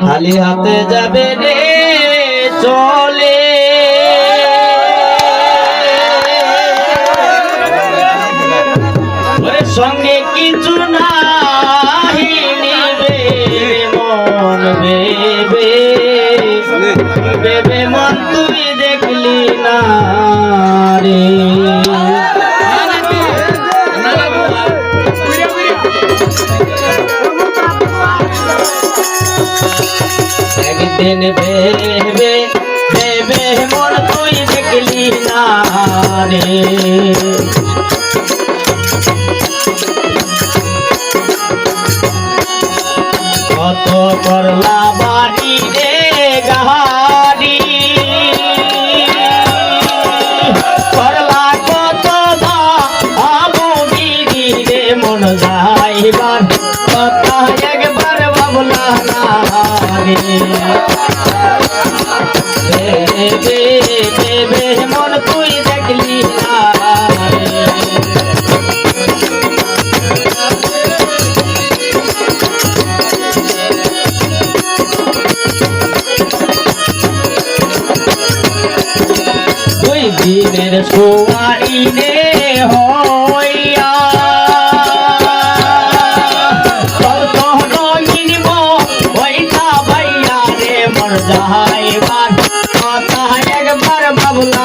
খালি হাতে যাবে রে, চলে। সঙ্গে কিছু নাহি নিবে, মন ভেবে। ভেবে মন তুই দেখলি না রে। একদিন ভেবে ভেবে মন তুই দেখলি না রে কত করলা বাড়ি রে গাড়ি রে। বেবে বেবে মন তুই দেখলি দিনের সোয়াইনে হইয়া যাইবার কথা একবার বাবলা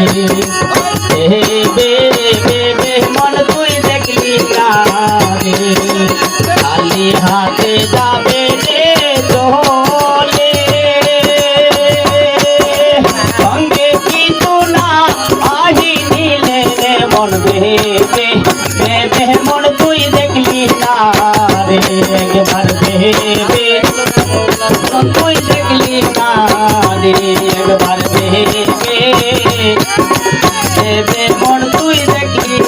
রে ভেবে ভেবে মন তুই দেখলি না রে খালি হাতে যাবে রে চলে সঙ্গে কিছু না আহি নিলে রে মন মন তুই দেখলি না রে মন মন তুই দেখলি